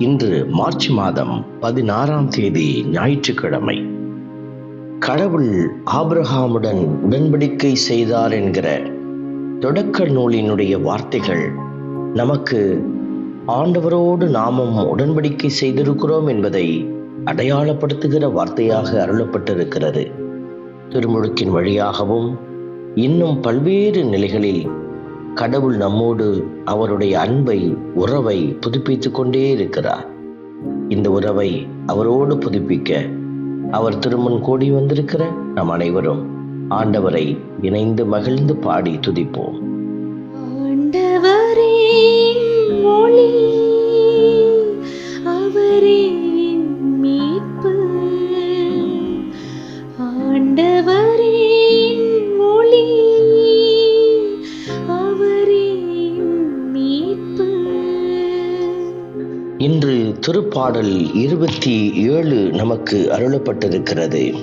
இன்று மார்ச் மாதம் பதினாறாம் தேதி ஞாயிற்றுக்கிழமை. கடவுள் ஆபிரஹாமுடன் உடன்படிக்கை செய்தார் என்கிற தொடக்க நூலினுடைய வார்த்தைகள் நமக்கு ஆண்டவரோடு நாமும் உடன்படிக்கை செய்திருக்கிறோம் என்பதை அடையாளப்படுத்துகிற வார்த்தையாக அருளப்பட்டிருக்கிறது. திருமுழுக்கின் வழியாகவும் இன்னும் பல்வேறு நிலைகளில் கடவுள் நம்மோடு அவருடைய அன்பை உறவை புதுப்பித்துக் கொண்டே இருக்கிறார். இந்த உறவை அவரோடு புதுப்பிக்க அவர் திருமண் கூடி வந்திருக்கிற நம் அனைவரும் ஆண்டவரை இணைந்து மகிழ்ந்து பாடி துதிப்போம். ஆண்டவரே மொழி திருப்பாடல் இருபத்தி ஏழு நமக்கு அருளப்பட்டிருக்கிறது.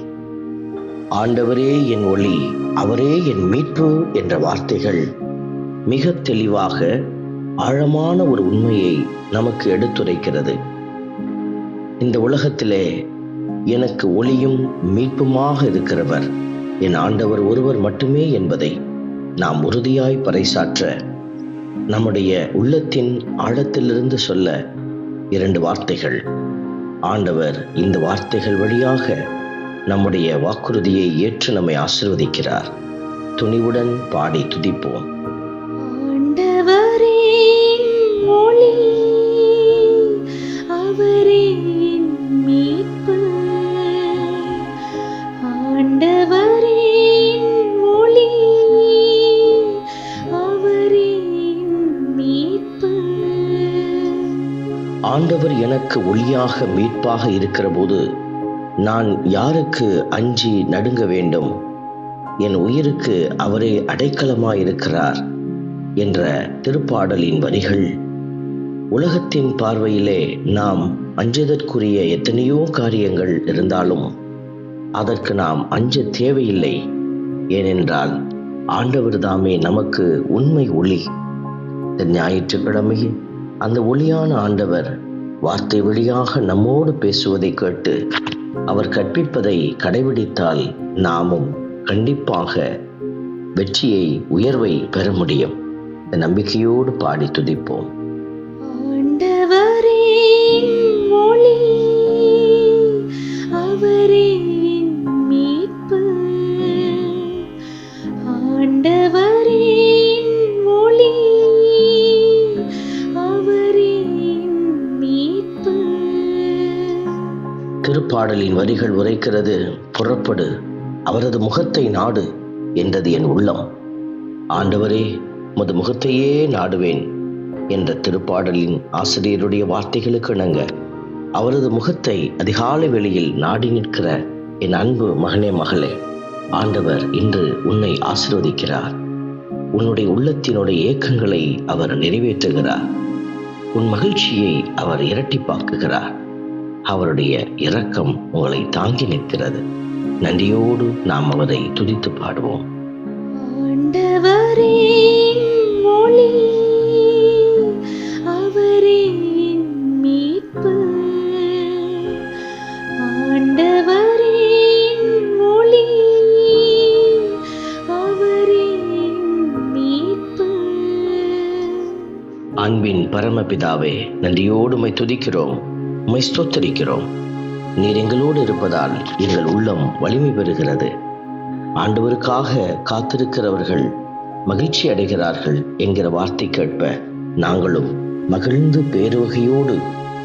ஆண்டவரே என் ஒளி அவரே என் மீட்பு என்ற வார்த்தைகள் மிக தெளிவாக ஆழமான ஒரு உண்மையை நமக்கு எடுத்துரைக்கிறது. இந்த உலகத்திலே எனக்கு ஒளியும் மீட்புமாக இருக்கிறவர் என் ஆண்டவர் ஒருவர் மட்டுமே என்பதை நாம் உறுதியாய் பறைசாற்ற நம்முடைய உள்ளத்தின் ஆழத்திலிருந்து சொல்ல இரண்டு வார்த்தைகள். ஆண்டவர் இந்த வார்த்தைகள் வழியாக நம்முடைய வாக்குறுதியை ஏற்று நம்மை ஆசிர்வதிக்கிறார். துணிவுடன் பாடி துதிப்போம். எனக்கு ஒளியாக மீட்பாக இருக்கிற போது நான் யாருக்கு அஞ்சி நடுங்க வேண்டும்? என் உயிருக்கு அவரே அடைக்கலமாயிருக்கிறார் என்ற திருப்பாடலின் வரிகள். உலகத்தின் பார்வையிலே நாம் அஞ்சுதற்குரிய எத்தனையோ காரியங்கள் இருந்தாலும் அதற்கு நாம் அஞ்ச தேவையில்லை. ஏனென்றால் ஆண்டவர் தாமே நமக்கு உண்மை ஒளி. இந்த ஞாயிற்றுக்கிழமையில் அந்த ஒளியான ஆண்டவர் வார்த்தை வழியாக நம்மோடு பேசுவதை கேட்டு அவர் கற்பிப்பதை கடைபிடித்தால் நாமும் கண்டிப்பாக வெற்றியை உயர்வை பெற முடியும். இந்த நம்பிக்கையோடு பாடி துதிப்போம். அவரே. பாடலின் வரிகள் உரைக்கிறது புறப்படு அவரது முகத்தை நாடு என்றது என் உள்ளம். ஆண்டவரே உமது முகத்தையே நாடுவேன் என்ற திருப்பாடலின் ஆசிரியருடைய வார்த்தைகளுக்கு இணங்க அவரது முகத்தை அதிகாலை வெளியில் நாடி நிற்கிற என் அன்பு மகனே மகளே ஆண்டவர் இன்று உன்னை ஆசிர்வதிக்கிறார். உன்னுடைய உள்ளத்தினுடைய ஏக்கங்களை அவர் நிறைவேற்றுகிறார். உன் மகிழ்ச்சியை அவர் இரட்டிப்பாக்குகிறார். அவருடைய இரக்கம் உங்களை தாங்கி நிற்கிறது. நன்றியோடு நாம் அவரை துதித்து பாடுவோம். அன்பின் பரமபிதாவே நன்றியோடு உம்மை துதிக்கிறோம். உம்மை ஸ்தோத்தரிக்கிறோம். நீர் எங்களோடு இருப்பதால் எங்கள் உள்ளம் வலிமை பெறுகிறது. ஆண்டவருக்காக காத்திருக்கிறவர்கள் மகிழ்ச்சி அடைகிறார்கள் என்கிற வார்த்தை கேட்ப நாங்களும் மகிழ்ந்து பேருவகையோடு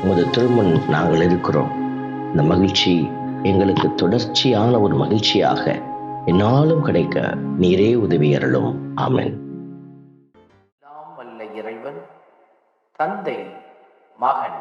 உமது திருமண் நாங்கள் இருக்கிறோம். இந்த மகிழ்ச்சி எங்களுக்கு தொடர்ச்சியான ஒரு மகிழ்ச்சியாக என்னாலும் கிடைக்க நீரே உதவி அருளும். வல்ல இறைவன் தந்தை மகன்